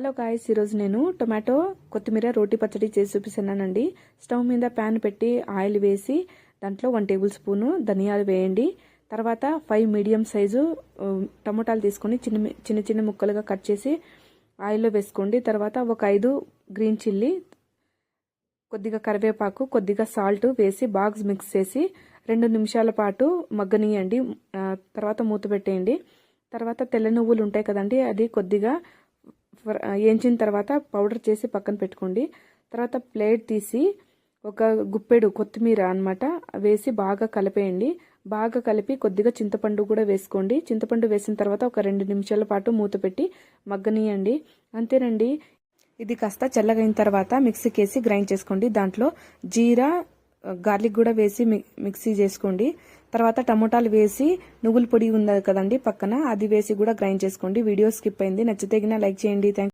Hello guys ఈరోజు నేను tomato కొత్తిమీర రోటి పచ్చడి చేసి చూపిస్తున్నానండి. స్టవ్ మీద ప్యాన్ పెట్టి ఆయిల్ వేసి దాంట్లో వన్ టేబుల్ స్పూను ధనియాలు వేయండి. తర్వాత ఫైవ్ మీడియం సైజు టమోటాలు తీసుకొని చిన్న చిన్న చిన్న ముక్కలుగా కట్ చేసి ఆయిల్లో వేసుకోండి. తర్వాత ఒక ఐదు గ్రీన్ చిల్లీ కొద్దిగా కరివేపాకు కొద్దిగా సాల్ట్ వేసి బాక్స్ మిక్స్ చేసి రెండు నిమిషాల పాటు మగ్గనీయండి. తర్వాత మూత పెట్టేయండి. తర్వాత తెల్ల నువ్వులు ఉంటాయి కదండి అది కొద్దిగా వేయించిన తర్వాత పౌడర్ చేసి పక్కన పెట్టుకోండి. తర్వాత ప్లేట్ తీసి ఒక గుప్పెడు కొత్తిమీర అనమాట వేసి బాగా కలిపేయండి. బాగా కలిపి కొద్దిగా చింతపండు కూడా వేసుకోండి. చింతపండు వేసిన తర్వాత ఒక రెండు నిమిషాల పాటు మూత పెట్టి మగ్గనీయండి. అంతేనండి. ఇది కాస్త చల్లగైన తర్వాత మిక్సీకి వేసి గ్రైండ్ చేసుకోండి. దాంట్లో జీరా గార్లిక్ కూడా వేసి మిక్సీ చేసుకోండి. తర్వాత టమోటాలు వేసి నువ్వుల పొడి ఉంది కదండి పక్కన అది వేసి కూడా గ్రైండ్ చేసుకోండి. వీడియో స్కిప్ అయింది. నచ్చితే లైక్ చేయండి. థ్యాంక్